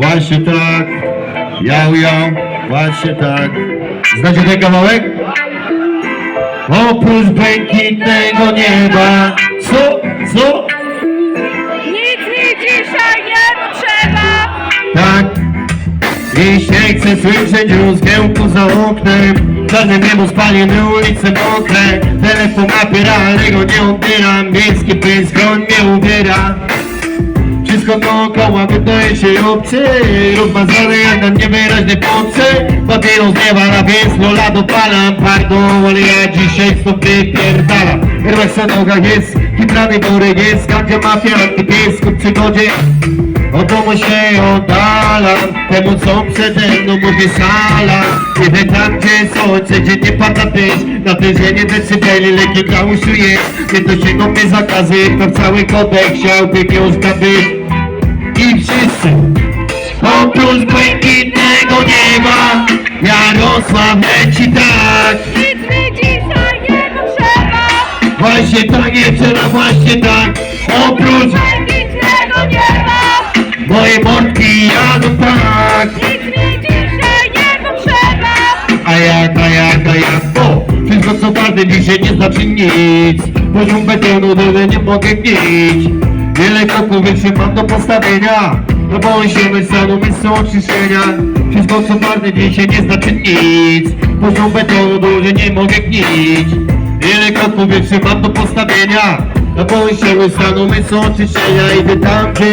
Właśnie tak. Jał, jał. Właśnie tak. Znacie ten kawałek? Oprócz błękitnego nieba. Co? Co? Nic mi dzisiaj nie potrzeba. Tak. Dziś nie chcę słyszeć rozgiełku za oknem Czarne niebo spalone ulice mokre Telefon napiera, ale go nie odbieram Miejski pysk, on mnie ubiera Wszystko dookoła wydaje się obcy. Rozmazane jak na niewyraźne pące Papieros nie wala, więc lola dopalam Pardon, ale ja dzisiaj stąd wypierdalam Herbak na nogach jest, hitrany worek jest. Gandzia mafia, antypies ku przygodzie od domu się oddalam. Temu co przede mną mówię sala. Idę tam gdzie słońce, gdzie nie pada deszcz. Natężenie decybeli, leki dla uszu jest. Nie dosięgną mnie zakazy, to cały kodek Chciałby wiązka być. I wszyscy Oprócz błękitnego nieba Jarosław leci tak. Właśnie tak, jeszcze raz właśnie tak Oprócz Błękitnego nieba. moje mordki jadą tak Nic mi dzisiaj nie potrzeba. A jak, a jak, a jak, o Wszystko co ważne dzisiaj nie znaczy nic Poziom betonu tyle nie mogę gnić Wiele kroków więcej mam do postawienia No bo się stanu miejsce oczyszczenia. Wszystko co ważne dzisiaj nie znaczy nic. Poziom betonu duży nie mogę gnić. Wiele kroków więcej mam do postawienia No bo się stanu miejsce oczyszczenia. Idę tam gdzie